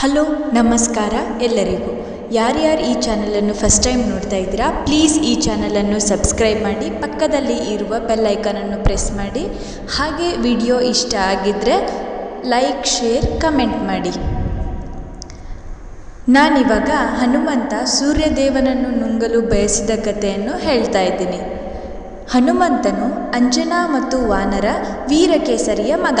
Hello, ನಮಸ್ಕಾರ ಎಲ್ಲರಿಗೂ. ಯಾರ್ಯಾರು ಈ ಚಾನಲನ್ನು ಫಸ್ಟ್ ಟೈಮ್ ನೋಡ್ತಾ ಇದ್ದೀರಾ ಪ್ಲೀಸ್ ಈ ಚಾನಲನ್ನು ಸಬ್ಸ್ಕ್ರೈಬ್ ಮಾಡಿ, ಪಕ್ಕದಲ್ಲಿ ಇರುವ ಬೆಲ್ ಐಕನನ್ನು ಪ್ರೆಸ್ ಮಾಡಿ. ಹಾಗೆ ವಿಡಿಯೋ ಇಷ್ಟ ಆಗಿದ್ದರೆ ಲೈಕ್ ಶೇರ್ ಕಮೆಂಟ್ ಮಾಡಿ. ನಾನಿವಾಗ ಹನುಮಂತ ಸೂರ್ಯದೇವನನ್ನು ನುಂಗಲು ಬಯಸಿದ ಕಥೆಯನ್ನು ಹೇಳ್ತಾ ಇದ್ದೀನಿ. ಹನುಮಂತನು ಅಂಜನಾ ಮತ್ತು ವಾನರ ವೀರಕೇಸರಿಯ ಮಗ.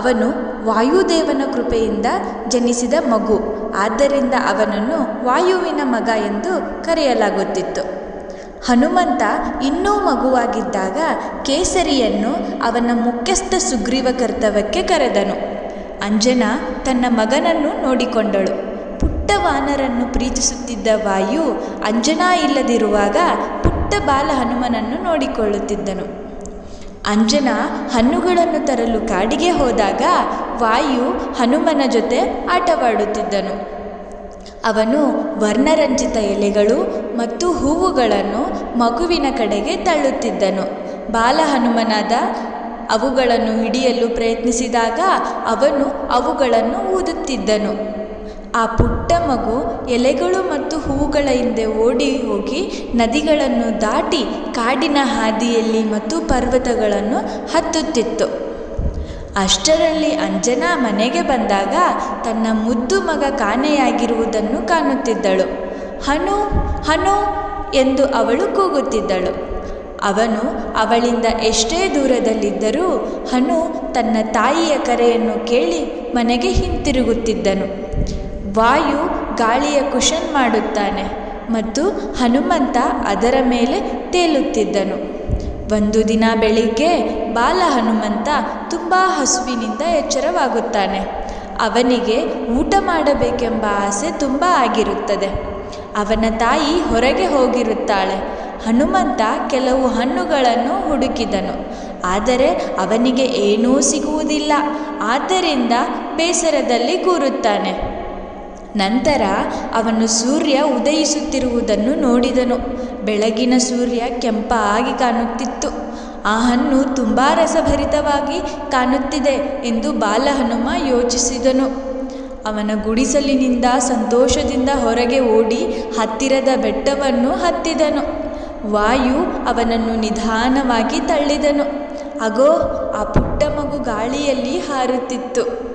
ಅವನು ವಾಯುದೇವನ ಕೃಪೆಯಿಂದ ಜನಿಸಿದ ಮಗು. ಆದ್ದರಿಂದ ಅವನನ್ನು ವಾಯುವಿನ ಮಗ ಎಂದು ಕರೆಯಲಾಗುತ್ತಿತ್ತು. ಹನುಮಂತ ಇನ್ನೂ ಮಗುವಾಗಿದ್ದಾಗ ಕೇಸರಿಯನ್ನು ಅವನ ಮುಖ್ಯಸ್ಥ ಸುಗ್ರೀವ ಕರ್ತವ್ಯಕ್ಕೆ ಕರೆದನು. ಅಂಜನಾ ತನ್ನ ಮಗನನ್ನು ನೋಡಿಕೊಂಡಳು. ಪುಟ್ಟ ವಾನರನ್ನು ಪ್ರೀತಿಸುತ್ತಿದ್ದ ವಾಯು ಅಂಜನಾ ಇಲ್ಲದಿರುವಾಗ ಪುಟ್ಟ ಬಾಲ ಹನುಮನನ್ನು ನೋಡಿಕೊಳ್ಳುತ್ತಿದ್ದನು. ಅಂಜನಾ ಹಣ್ಣುಗಳನ್ನು ತರಲು ಕಾಡಿಗೆ ಹೋದಾಗ ವಾಯು ಹನುಮನ ಜೊತೆ ಆಟವಾಡುತ್ತಿದ್ದನು. ಅವನು ವರ್ಣರಂಜಿತ ಎಲೆಗಳು ಮತ್ತು ಹೂವುಗಳನ್ನು ಮಗುವಿನ ಕಡೆಗೆ ತಳ್ಳುತ್ತಿದ್ದನು. ಬಾಲ ಹನುಮನಾದ ಅವುಗಳನ್ನು ಹಿಡಿಯಲು ಪ್ರಯತ್ನಿಸಿದಾಗ ಅವನು ಅವುಗಳನ್ನು ಊದುತ್ತಿದ್ದನು. ಆ ಪುಟ್ಟ ಮಗು ಎಲೆಗಳು ಮತ್ತು ಹೂವುಗಳ ಹಿಂದೆ ಓಡಿ ಹೋಗಿ ನದಿಗಳನ್ನು ದಾಟಿ ಕಾಡಿನ ಹಾದಿಯಲ್ಲಿ ಮತ್ತು ಪರ್ವತಗಳನ್ನು ಹತ್ತುತ್ತಿತ್ತು. ಅಷ್ಟರಲ್ಲಿ ಅಂಜನಾ ಮನೆಗೆ ಬಂದಾಗ ತನ್ನ ಮುದ್ದು ಮಗ ಕಾಣೆಯಾಗಿರುವುದನ್ನು ಕಾಣುತ್ತಿದ್ದಳು. ಹನು ಹನು ಎಂದು ಅವಳು ಕೂಗುತ್ತಿದ್ದಳು. ಅವನು ಅವಳಿಂದ ಎಷ್ಟೇ ದೂರದಲ್ಲಿದ್ದರೂ ಹನು ತನ್ನ ತಾಯಿಯ ಕರೆಯನ್ನು ಕೇಳಿ ಮನೆಗೆ ಹಿಂತಿರುಗುತ್ತಿದ್ದನು. ವಾಯು ಗಾಳಿಯ ಕುಶನ್ ಮಾಡುತ್ತಾನೆ ಮತ್ತು ಹನುಮಂತ ಅದರ ಮೇಲೆ ತೇಲುತ್ತಿದ್ದನು. ಒಂದು ದಿನ ಬೆಳಿಗ್ಗೆ ಬಾಲ ಹನುಮಂತ ತುಂಬ ಹಸುವಿನಿಂದ ಎಚ್ಚರವಾಗುತ್ತಾನೆ. ಅವನಿಗೆ ಊಟ ಮಾಡಬೇಕೆಂಬ ಆಸೆ ತುಂಬ ಆಗಿರುತ್ತದೆ. ಅವನ ತಾಯಿ ಹೊರಗೆ ಹೋಗಿರುತ್ತಾಳೆ. ಹನುಮಂತ ಕೆಲವು ಹಣ್ಣುಗಳನ್ನು ಹುಡುಕಿದನು. ಆದರೆ ಅವನಿಗೆ ಏನೂ ಸಿಗುವುದಿಲ್ಲ. ಆದ್ದರಿಂದ ಬೇಸರದಲ್ಲಿ ಕೂರುತ್ತಾನೆ. ನಂತರ ಅವನು ಸೂರ್ಯ ಉದಯಿಸುತ್ತಿರುವುದನ್ನು ನೋಡಿದನು. ಬೆಳಗಿನ ಸೂರ್ಯ ಕೆಂಪಾಗಿ ಕಾಣುತ್ತಿತ್ತು. ಆ ಹಣ್ಣು ತುಂಬ ರಸಭರಿತವಾಗಿ ಕಾಣುತ್ತಿದೆ ಎಂದು ಬಾಲಹನುಮ ಯೋಚಿಸಿದನು. ಅವನ ಗುಡಿಸಲಿನಿಂದ ಸಂತೋಷದಿಂದ ಹೊರಗೆ ಓಡಿ ಹತ್ತಿರದ ಬೆಟ್ಟವನ್ನು ಹತ್ತಿದನು. ವಾಯು ಅವನನ್ನು ನಿಧಾನವಾಗಿ ತಳ್ಳಿದನು. ಅಗೋ, ಆ ಪುಟ್ಟ ಮಗು ಗಾಳಿಯಲ್ಲಿ ಹಾರುತ್ತಿತ್ತು.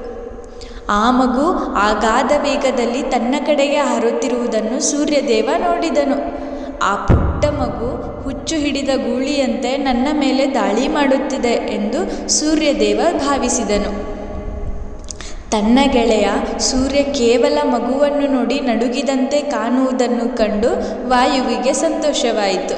ಆ ಮಗು ಅಗಾಧ ವೇಗದಲ್ಲಿ ತನ್ನ ಕಡೆಗೆ ಹರುತ್ತಿರುವುದನ್ನು ಸೂರ್ಯದೇವ ನೋಡಿದನು. ಆ ಪುಟ್ಟ ಮಗು ಹುಚ್ಚು ಹಿಡಿದ ಗೂಳಿಯಂತೆ ನನ್ನ ಮೇಲೆ ದಾಳಿ ಮಾಡುತ್ತಿದೆ ಎಂದು ಸೂರ್ಯದೇವ ಭಾವಿಸಿದನು. ತನ್ನ ಗೆಳೆಯ ಸೂರ್ಯ ಕೇವಲ ಮಗುವನ್ನು ನೋಡಿ ನಡುಗಿದಂತೆ ಕಾಣುವುದನ್ನು ಕಂಡು ವಾಯುವಿಗೆ ಸಂತೋಷವಾಯಿತು.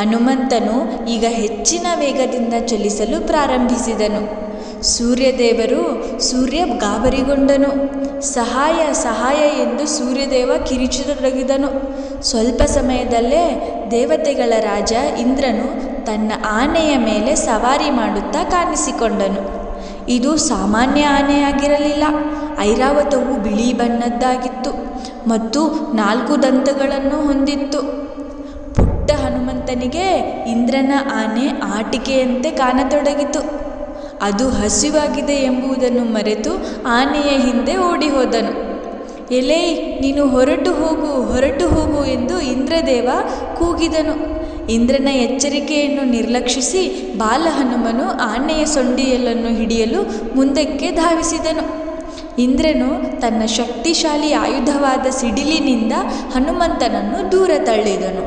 ಹನುಮಂತನು ಈಗ ಹೆಚ್ಚಿನ ವೇಗದಿಂದ ಚಲಿಸಲು ಪ್ರಾರಂಭಿಸಿದನು. ಸೂರ್ಯದೇವರು ಸೂರ್ಯ ಗಾಬರಿಗೊಂಡನು. ಸಹಾಯ ಸಹಾಯ ಎಂದು ಸೂರ್ಯದೇವ ಕಿರಿಚತೊಡಗಿದನು. ಸ್ವಲ್ಪ ಸಮಯದಲ್ಲೇ ದೇವತೆಗಳ ರಾಜ ಇಂದ್ರನು ತನ್ನ ಆನೆಯ ಮೇಲೆ ಸವಾರಿ ಮಾಡುತ್ತಾ ಕಾಣಿಸಿಕೊಂಡನು. ಇದು ಸಾಮಾನ್ಯ ಆನೆಯಾಗಿರಲಿಲ್ಲ. ಐರಾವತವು ಬಿಳಿ ಬಣ್ಣದ್ದಾಗಿತ್ತು ಮತ್ತು ನಾಲ್ಕು ದಂತಗಳನ್ನು ಹೊಂದಿತ್ತು. ಪುಟ್ಟ ಹನುಮಂತನಿಗೆ ಇಂದ್ರನ ಆನೆ ಆಟಿಕೆಯಂತೆ ಕಾಣತೊಡಗಿತು. ಅದು ಹಸಿವಾಗಿದೆ ಎಂಬುದನ್ನು ಮರೆತು ಆನೆಯ ಹಿಂದೆ ಓಡಿ ಹೋದನು ಎಲೇ, ನೀನು ಹೊರಟು ಹೋಗು ಹೊರಟು ಹೋಗು ಎಂದು ಇಂದ್ರದೇವ ಕೂಗಿದನು. ಇಂದ್ರನ ಎಚ್ಚರಿಕೆಯನ್ನು ನಿರ್ಲಕ್ಷಿಸಿ ಬಾಲಹನುಮನು ಆನೆಯ ಸೊಂಡಿಯಲನ್ನು ಹಿಡಿಯಲು ಮುಂದಕ್ಕೆ ಧಾವಿಸಿದನು. ಇಂದ್ರನು ತನ್ನ ಶಕ್ತಿಶಾಲಿ ಆಯುಧವಾದ ಸಿಡಿಲಿನಿಂದ ಹನುಮಂತನನ್ನು ದೂರ ತಳ್ಳಿದನು.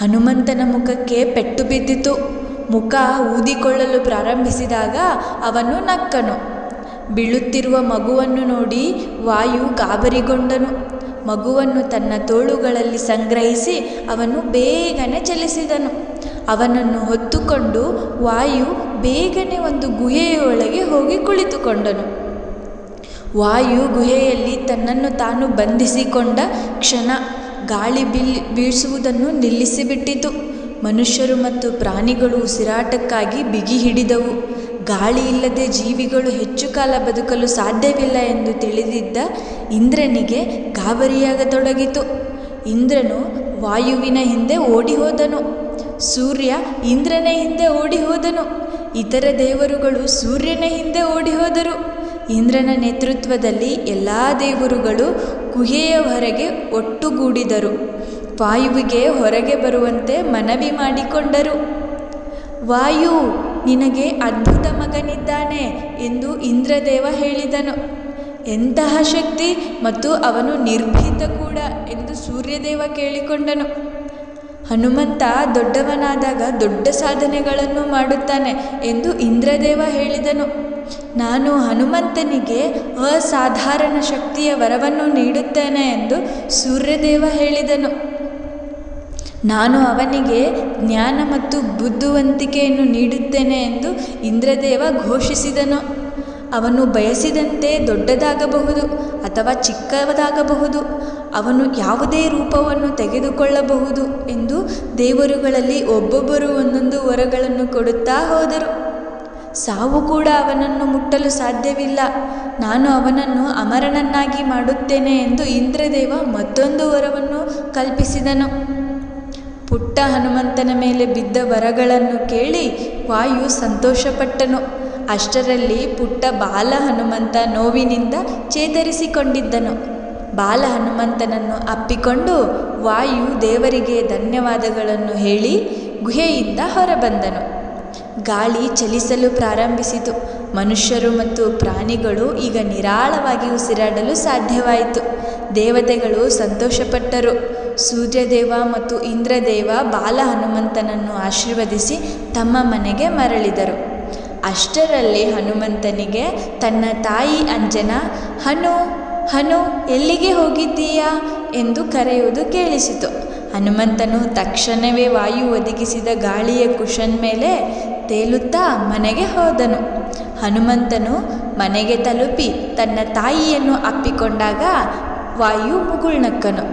ಹನುಮಂತನ ಮುಖಕ್ಕೆ ಪೆಟ್ಟು ಬಿದ್ದಿತು. ಮುಖ ಊದಿಕೊಳ್ಳಲು ಪ್ರಾರಂಭಿಸಿದಾಗ ಅವನು ನಕ್ಕನು. ಬೀಳುತ್ತಿರುವ ಮಗುವನ್ನು ನೋಡಿ ವಾಯು ಗಾಬರಿಗೊಂಡನು. ಮಗುವನ್ನು ತನ್ನ ತೋಳುಗಳಲ್ಲಿ ಸಂಗ್ರಹಿಸಿ ಅವನು ಬೇಗನೆ ಚಲಿಸಿದನು. ಅವನನ್ನು ಹೊತ್ತುಕೊಂಡು ವಾಯು ಬೇಗನೆ ಒಂದು ಗುಹೆಯೊಳಗೆ ಹೋಗಿ ಕುಳಿತುಕೊಂಡನು. ವಾಯು ಗುಹೆಯಲ್ಲಿ ತನ್ನನ್ನು ತಾನು ಬಂಧಿಸಿಕೊಂಡ ಕ್ಷಣ ಗಾಳಿ ಬಿಲ್ ಬೀಸುವುದನ್ನು ನಿಲ್ಲಿಸಿಬಿಟ್ಟಿತು. ಮನುಷ್ಯರು ಮತ್ತು ಪ್ರಾಣಿಗಳು ಉಸಿರಾಟಕ್ಕಾಗಿ ಬಿಗಿ ಹಿಡಿದವು. ಗಾಳಿ ಇಲ್ಲದೆ ಜೀವಿಗಳು ಹೆಚ್ಚು ಕಾಲ ಬದುಕಲು ಸಾಧ್ಯವಿಲ್ಲ ಎಂದು ತಿಳಿದಿದ್ದ ಇಂದ್ರನಿಗೆ ಗಾಬರಿಯಾಗತೊಡಗಿತು ಇಂದ್ರನು ವಾಯುವಿನ ಹಿಂದೆ ಓಡಿ ಹೋದನು ಸೂರ್ಯ ಇಂದ್ರನ ಹಿಂದೆ ಓಡಿ ಹೋದನು ಇತರ ದೇವರುಗಳು ಸೂರ್ಯನ ಹಿಂದೆ ಓಡಿ ಹೋದರು ಇಂದ್ರನ ನೇತೃತ್ವದಲ್ಲಿ ಎಲ್ಲ ದೇವರುಗಳು ಗುಹೆಯ ಹೊರಗೆ ಒಟ್ಟುಗೂಡಿದರು. ವಾಯುವಿಗೆ ಹೊರಗೆ ಬರುವಂತೆ ಮನವಿ ಮಾಡಿಕೊಂಡರು. ವಾಯು, ನಿನಗೆ ಅದ್ಭುತ ಮಗನಿದ್ದಾನೆ ಎಂದು ಇಂದ್ರದೇವ ಹೇಳಿದನು. ಎಂತಹ ಶಕ್ತಿ ಮತ್ತು ಅವನು ನಿರ್ಭೀತ ಕೂಡ ಎಂದು ಸೂರ್ಯದೇವ ಕೇಳಿಕೊಂಡನು. ಹನುಮಂತ ದೊಡ್ಡವನಾದಾಗ ದೊಡ್ಡ ಸಾಧನೆಗಳನ್ನು ಮಾಡುತ್ತಾನೆ ಎಂದು ಇಂದ್ರದೇವ ಹೇಳಿದನು. ನಾನು ಹನುಮಂತನಿಗೆ ಅಸಾಧಾರಣ ಶಕ್ತಿಯ ವರವನ್ನು ನೀಡುತ್ತೇನೆ ಎಂದು ಸೂರ್ಯದೇವ ಹೇಳಿದನು. ನಾನು ಅವನಿಗೆ ಜ್ಞಾನ ಮತ್ತು ಬುದ್ಧಿವಂತಿಕೆಯನ್ನು ನೀಡುತ್ತೇನೆ ಎಂದು ಇಂದ್ರದೇವ ಘೋಷಿಸಿದನು. ಅವನು ಬಯಸಿದಂತೆ ದೊಡ್ಡದಾಗಬಹುದು ಅಥವಾ ಚಿಕ್ಕದಾಗಬಹುದು ಅವನು ಯಾವುದೇ ರೂಪವನ್ನು ತೆಗೆದುಕೊಳ್ಳಬಹುದು ಎಂದು ದೇವರುಗಳಲ್ಲಿ ಒಬ್ಬೊಬ್ಬರು ಒಂದೊಂದು ವರಗಳನ್ನು ಕೊಡುತ್ತಾ ಹೋದರು. ಸಾವು ಕೂಡ ಅವನನ್ನು ಮುಟ್ಟಲು ಸಾಧ್ಯವಿಲ್ಲ. ನಾನು ಅವನನ್ನು ಅಮರನನ್ನಾಗಿ ಮಾಡುತ್ತೇನೆ ಎಂದು ಇಂದ್ರದೇವ ಮತ್ತೊಂದು ವರವನ್ನು ಕಲ್ಪಿಸಿದನು. ಪುಟ್ಟ ಹನುಮಂತನ ಮೇಲೆ ಬಿದ್ದ ವರಗಳನ್ನು ಕೇಳಿ ವಾಯು ಸಂತೋಷಪಟ್ಟನು. ಅಷ್ಟರಲ್ಲಿ ಪುಟ್ಟ ಬಾಲ ಹನುಮಂತ ನೋವಿನಿಂದ ಚೇತರಿಸಿಕೊಂಡಿದ್ದನು. ಬಾಲ ಹನುಮಂತನನ್ನು ಅಪ್ಪಿಕೊಂಡು ವಾಯು ದೇವರಿಗೆ ಧನ್ಯವಾದಗಳನ್ನು ಹೇಳಿ ಗುಹೆಯಿಂದ ಹೊರಬಂದನು. ಗಾಳಿ ಚಲಿಸಲು ಪ್ರಾರಂಭಿಸಿತು. ಮನುಷ್ಯರು ಮತ್ತು ಪ್ರಾಣಿಗಳು ಈಗ ನಿರಾಳವಾಗಿ ಉಸಿರಾಡಲು ಸಾಧ್ಯವಾಯಿತು. ದೇವತೆಗಳು ಸಂತೋಷಪಟ್ಟರು. ಸೂರ್ಯದೇವ ಮತ್ತು ಇಂದ್ರದೇವ ಬಾಲ ಹನುಮಂತನನ್ನು ಆಶೀರ್ವದಿಸಿ ತಮ್ಮ ಮನೆಗೆ ಮರಳಿದರು. ಅಷ್ಟರಲ್ಲಿ ಹನುಮಂತನಿಗೆ ತನ್ನ ತಾಯಿ ಅಂಜನ, ಹನು ಹನು, ಎಲ್ಲಿಗೆ ಹೋಗಿದ್ದೀಯಾ? ಎಂದು ಕರೆಯುವುದು ಕೇಳಿಸಿತು. ಹನುಮಂತನು ತಕ್ಷಣವೇ ವಾಯು ಒದಗಿಸಿದ ಗಾಳಿಯ ಕುಶನ್ ಮೇಲೆ ತೇಲುತ್ತಾ ಮನೆಗೆ ಹೋದನು. ಹನುಮಂತನು ಮನೆಗೆ ತಲುಪಿ ತನ್ನ ತಾಯಿಯನ್ನು ಅಪ್ಪಿಕೊಂಡಾಗ ವಾಯು ಮುಗುಳ್ನಕ್ಕನು.